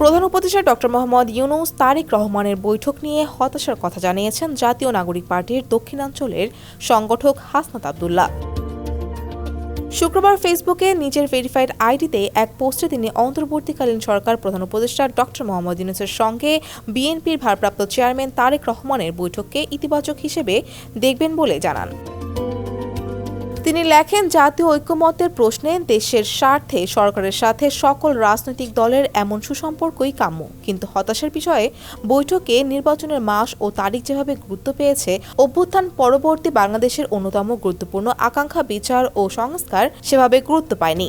প্রধান উপদেষ্টা ডক্টর মোহাম্মদ ইউনুস তারেক রহমানের বৈঠক নিয়ে হতাশার কথা জানিয়েছেন জাতীয় নাগরিক পার্টির দক্ষিণাঞ্চলের সংগঠক হাসনাত আবদুল্লাহ। শুক্রবার ফেসবুকে নিজের ভেরিফাইড আইডিতে এক পোস্টে তিনি অন্তর্বর্তীকালীন সরকার প্রধান উপদেষ্টা ডক্টর মোহাম্মদ ইউনুসের সঙ্গে বিএনপির ভারপ্রাপ্ত চেয়ারম্যান তারেক রহমানের বৈঠককে ইতিবাচক হিসেবে দেখবেন বলে জানান। তিনি লেখেন, জাতীয় ঐক্যমত্যের প্রশ্নে দেশের স্বার্থে সরকারের সাথে সকল রাজনৈতিক দলের এমন সুসম্পর্কই কাম্য। কিন্তু হতাশার বিষয়ে বৈঠকে নির্বাচনের মাস ও তারিখ যেভাবে গুরুত্ব পেয়েছে, অভ্যুত্থান পরবর্তী বাংলাদেশের অন্যতম গুরুত্বপূর্ণ আকাঙ্ক্ষা, বিচার ও সংস্কার সেভাবে গুরুত্ব পায়নি।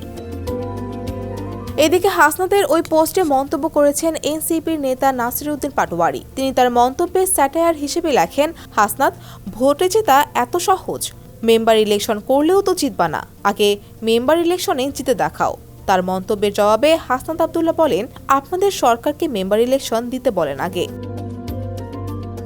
এদিকে হাসনাতের ওই পোস্টে মন্তব্য করেছেন এনসিপির নেতা নাসিরউদ্দিন পাটোয়ারি। তিনি তার মন্তব্যে স্যাটায়ার হিসেবে লেখেন, হাসনাত, ভোটে জেতা এত সহজ। মেম্বার ইলেকশন করলেও তো জিতবা না। আগে মেম্বার ইলেকশনে জিতে দেখাও। তার মন্তব্যের জবাবে হাসনাত আবদুল্লাহ বলেন, আপনাদের সরকারকে মেম্বার ইলেকশন দিতে বলেন আগে।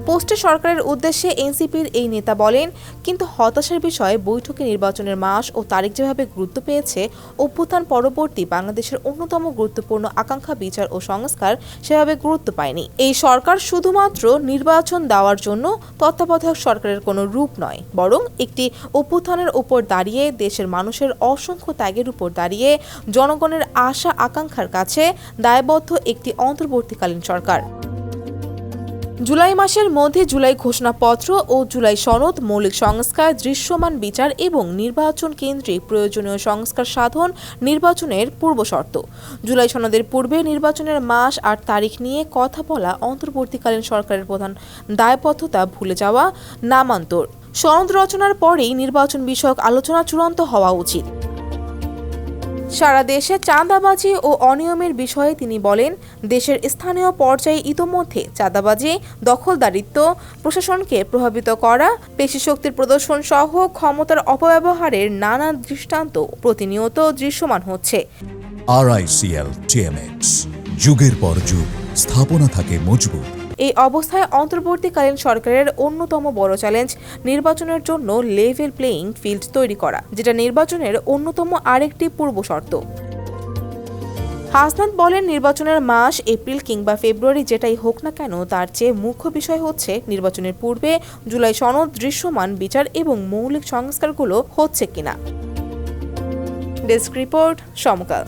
পোস্টে সরকারের উদ্দেশ্যে এনসিপির এই নেতা বলেন, কিন্তু হতাশার বিষয়ে বৈঠকে নির্বাচনের মাস ও তারিখ যেভাবে গুরুত্ব পেয়েছে অভ্যুত্থান পরবর্তী বাংলাদেশের অন্যতম গুরুত্বপূর্ণ আকাঙ্ক্ষা, বিচার ও সংস্কার সেভাবে গুরুত্ব পায়নি। এই সরকার শুধুমাত্র নির্বাচন দেওয়ার জন্য তত্ত্বাবধায়ক সরকারের কোনো রূপ নয়, বরং একটি অভ্যুত্থানের উপর দাঁড়িয়ে, দেশের মানুষের অসংখ্য ত্যাগের উপর দাঁড়িয়ে জনগণের আশা আকাঙ্ক্ষার কাছে দায়বদ্ধ একটি অন্তর্বর্তীকালীন সরকার। জুলাই মাসের মধ্যে জুলাই ঘোষণাপত্র ও জুলাই সনদ, মৌলিক সংস্কার, দৃশ্যমান বিচার এবং নির্বাচন কেন্দ্রিক প্রয়োজনীয় সংস্কার সাধন নির্বাচনের পূর্বশর্ত জুলাই সনদের পূর্বে নির্বাচনের মাস আর তারিখ নিয়ে কথা বলা অন্তর্বর্তীকালীন সরকারের প্রধান দায়বদ্ধতা ভুলে যাওয়া, নামান্তর। সনদ রচনার পরেই নির্বাচন বিষয়ক আলোচনা চূড়ান্ত হওয়া উচিত। সারা দেশে চাঁদাবাজি ও অনিয়মের বিষয়ে তিনি বলেন, দেশের স্থানীয় পর্যায়ে ইতোমধ্যে চাঁদাবাজি, দখলদারিত্ব, প্রশাসনকে প্রভাবিত করা পেশি শক্তির প্রদর্শন সহ ক্ষমতার অপব্যবহারের নানা দৃষ্টান্ত প্রতিনিয়ত দৃশ্যমান হচ্ছে। আরআইসিএল যুগের পর যুগ, স্থাপনা থাকে মজবুত। এই অবস্থায় অন্তর্বর্তীকালীন সরকারের অন্যতম বড় চ্যালেঞ্জ নির্বাচনের জন্য লেভেল প্লেয়িং ফিল্ড তৈরি করা, যেটা নির্বাচনের অন্যতম আরেকটি পূর্বশর্ত হাসনাত বলেন নির্বাচনের মাস এপ্রিল কিংবা ফেব্রুয়ারি যেটাই হোক না কেন, তার চেয়ে মুখ্য বিষয় হচ্ছে নির্বাচনের পূর্বে জুলাই সনদ, দৃশ্যমান বিচার এবং মৌলিক সংস্কারগুলো হচ্ছে কিনা। Desk report Samakal.